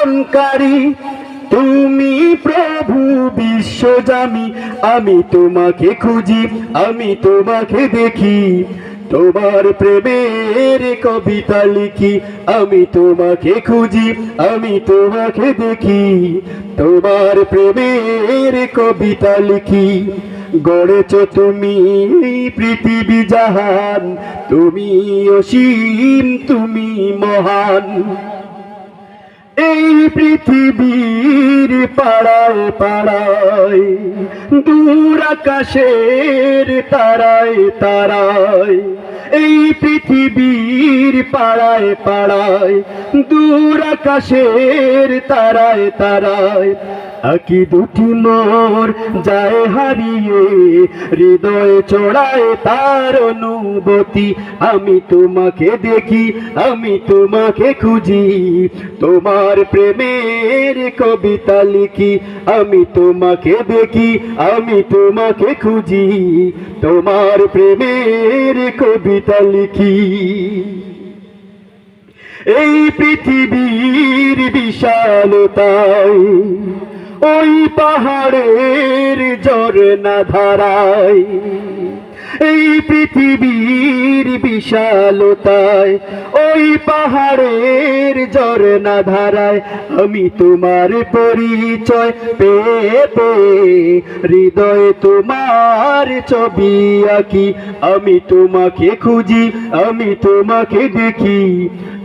পালনকারী তুমি প্রভু বিশ্বজামি আমি তোমাকে খুঁজি, আমি তোমাকে দেখি। তোমার প্রেমের কবিতা লিখি, আমি তোমাকে খুঁজি, আমি তোমাকে দেখি। তোমার প্রেমের কবিতা লিখি, গড়েছ তুমি পৃথিবী জাহান, তুমি অসীম, তুমি মহান। পৃথিবীর পাড়ায় পাড়ায়, দূর আকাশের তারায় তারায়, এই পৃথিবীর পাড়ায় পাড়ায়, দূর আকাশের তারায় তারায়, আকি দুটি মোর যায় হারিয়ে, হৃদয় চড়ায় তার অনুভূতি, আমি তোমাকে দেখি, আমি তোমাকে খুঁজি, তোমার প্রেমের কবিতা লিখি, আমি তোমাকে দেখি, আমি তোমাকে খুঁজি, তোমার প্রেমের কবিতা লিখি। এই পৃথিবীর বিশালতায় ওই পাহাড়ের ঝরনা ধারায় এই পৃথিবীর বিশালতায়, ওই পাহাড়ের ঝরনা ধারায় আমি তোমার পরিচয় পেয়ে পেয়ে হৃদয়ে তোমার ছবি আঁকি, আমি তোমাকে খুঁজি, আমি তোমাকে দেখি।